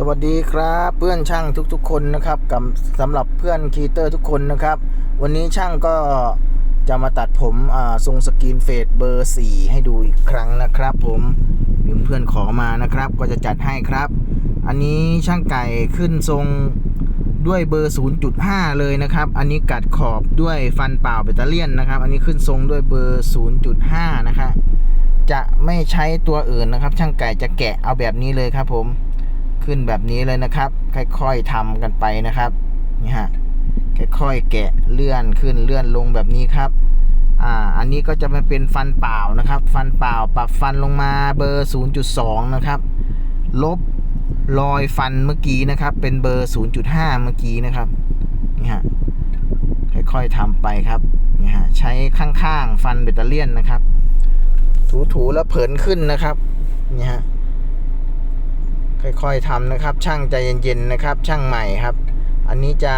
สวัสดีครับเพื่อนช่างทุกๆคนนะครับกับสำหรับเพื่อนคีเตอร์ทุกคนนะครับ วันนี้ช่างก็จะมาตัดผมทรงสกรีนเฟดเบอร์ 4 ให้ดูอีกครั้งนะครับ ผมมีเพื่อนขอมานะครับ ก็จะจัดให้ครับ อันนี้ช่างไก่ขึ้นทรงด้วยเบอร์ 0.5 เลยนะครับ อันนี้กัดขอบด้วยฟันเปล่าแบตเตอเลียนนะครับ อันนี้ขึ้นทรงด้วยเบอร์ 0.5 นะครับจะไม่ใช้ตัวอื่นนะครับ ช่างไก่จะแกะเอาแบบนี้เลยครับผม ขึ้นแบบนี้เลยนะครับ ค่อยๆทำกันไปนะครับนี่ฮะค่อยๆแกะเลื่อนขึ้นเลื่อนลงแบบนี้ครับอ่าอันนี้ก็จะมาเป็นฟันเปล่านะครับ ฟันเปล่าปรับฟันลงมาเบอร์ 0.2 นะครับ ลบรอยฟันเมื่อกี้นะครับ เป็นเบอร์ 0.5 เมื่อกี้นะครับนี่ฮะค่อยๆทำไปครับนี่ฮะใช้ข้างๆ ฟันแบตเตอเลียนนะครับ ถูๆแล้วเผินขึ้นนะครับนี่ฮะ ค่อยๆทำนะครับ ช่างใจเย็นๆนะครับ ช่างใหม่ครับ อันนี้จะ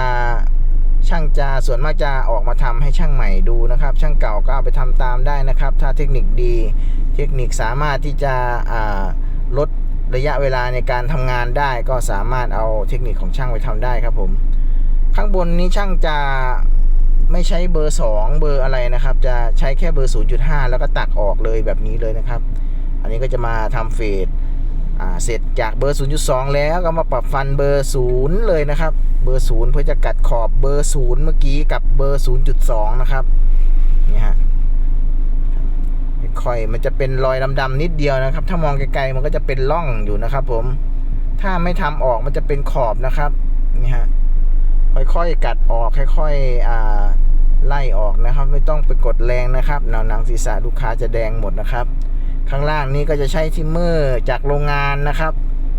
ช่างจะส่วนมากจะออกมาทำให้ช่างใหม่ดูนะครับ ช่างเก่าก็เอาไปทำตามได้นะครับ ถ้าเทคนิคดี เทคนิคสามารถที่จะลดระยะเวลาในการทำงานได้ ก็สามารถเอาเทคนิคของช่างไปทำได้ครับผม ข้างบนนี้ช่างจะไม่ใช้เบอร์ 2 เบอร์อะไรนะครับ จะใช้แค่เบอร์ 0.5 แล้วก็ตักออกเลยแบบนี้เลยนะครับ อันนี้ก็จะมาทำเฟด เสร็จจากเบอร์ 0.2 แล้วก็มาปรับฟันเบอร์ 0 เลยนะครับ เบอร์ 0 เพื่อจะกัดขอบเบอร์ 0 เมื่อกี้กับเบอร์ 0.2 นะครับนี่ฮะค่อยๆมันจะเป็นรอยดำๆนิดเดียวนะครับ ถ้ามองไกลๆมันก็จะเป็นร่องอยู่นะครับ ผม ถ้าไม่ทำออกมันจะเป็นขอบนะครับนี่ฮะค่อยๆกัดออกค่อยๆอ่าไล่ออกนะครับ ไม่ต้องไปกดแรงนะครับหนังหนังศีรษะลูกค้าจะแดงหมดนะครับ ข้างล่างนี้ก็จะใช้ทิมเมอร์จากโรงงานนะครับ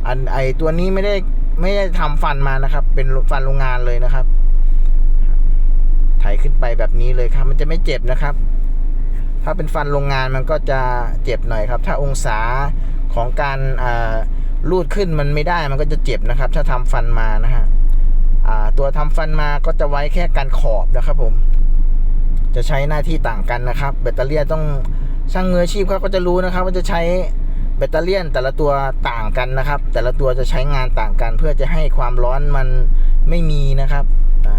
อันไอตัวนี้ไม่ได้ไม่ได้ทำฟันมานะครับ เป็นฟันโรงงานเลยนะครับไถขึ้นไปแบบนี้เลยครับ มันจะไม่เจ็บนะครับ ถ้าเป็นฟันโรงงานมันก็จะเจ็บหน่อยครับ ถ้าองศาของการลูดขึ้นมันไม่ได้มันก็จะเจ็บนะครับ ถ้าทำฟันมานะฮะตัวทำฟันมาก็จะไว้แค่การขอบนะครับผม จะใช้หน้าที่ต่างกันนะครับ แบตเตอรี่ต้อง ช่างมืออาชีพเขาก็จะรู้นะครับว่าจะใช้แบตเตอรี่ยนแต่ละตัวต่างกันนะครับ แต่ละตัวจะใช้งานต่างกัน เพื่อจะให้ความร้อนมันไม่มีนะครับอ่า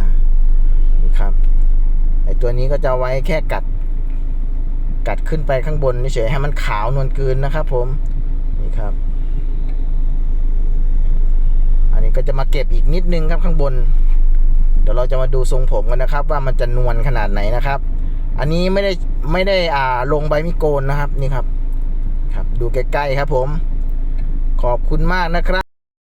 นี่ครับไอตัวนี้ก็จะไว้แค่กัด กัดขึ้นไปข้างบนเฉยให้มันขาวนวลกลืนนะครับ ผมนี่ครับ อันนี้ก็จะมาเก็บอีกนิดนึงครับข้างบน เดี๋ยวเราจะมาดูทรงผมกันนะครับ ว่ามันจะนวลขนาดไหนนะครับ อันนี้ไม่ได้ไม่ได้อ่าลงใบมิโกนนะครับนี่ครับ ครับ ดูใกล้ๆครับผม ขอบคุณมากนะครับ